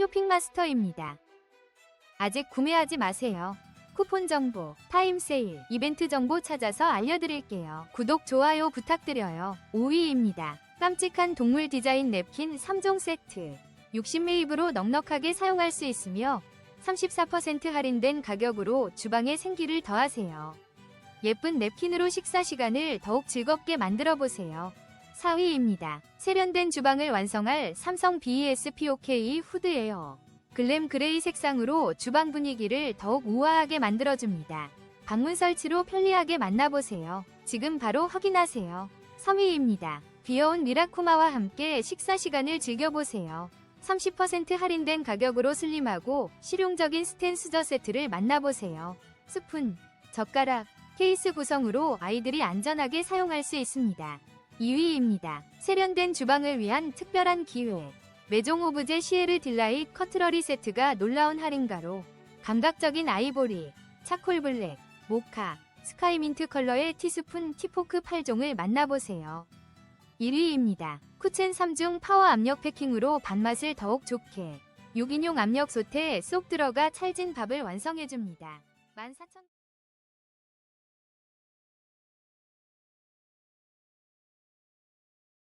쇼핑마스터입니다. 아직 구매하지 마세요. 쿠폰 정보, 타임 세일, 이벤트 정보 찾아서 알려드릴게요. 구독, 좋아요 부탁드려요. 5위입니다. 깜찍한 동물 디자인 냅킨 3종 세트. 60매입으로 넉넉하게 사용할 수 있으며 34% 할인된 가격으로 주방에 생기를 더하세요. 예쁜 냅킨으로 식사 시간을 더욱 즐겁게 만들어 보세요. 4위입니다. 세련된 주방을 완성할 삼성 BES POK 후드 에어. 글램 그레이 색상으로 주방 분위기를 더욱 우아하게 만들어줍니다. 방문 설치로 편리하게 만나보세요. 지금 바로 확인하세요. 3위입니다. 귀여운 미라쿠마와 함께 식사 시간을 즐겨보세요. 30% 할인된 가격으로 슬림하고 실용적인 스텐 수저 세트를 만나보세요. 스푼, 젓가락, 케이스 구성으로 아이들이 안전하게 사용할 수 있습니다. 2위입니다. 세련된 주방을 위한 특별한 기회. 메종 오브제 시에르 딜라이 커트러리 세트가 놀라운 할인가로 감각적인 아이보리, 차콜 블랙, 모카, 스카이 민트 컬러의 티스푼, 티포크 8종을 만나보세요. 1위입니다. 쿠첸 3중 파워 압력 패킹으로 밥맛을 더욱 좋게 6인용 압력 솥에 쏙 들어가 찰진 밥을 완성해줍니다. 14,000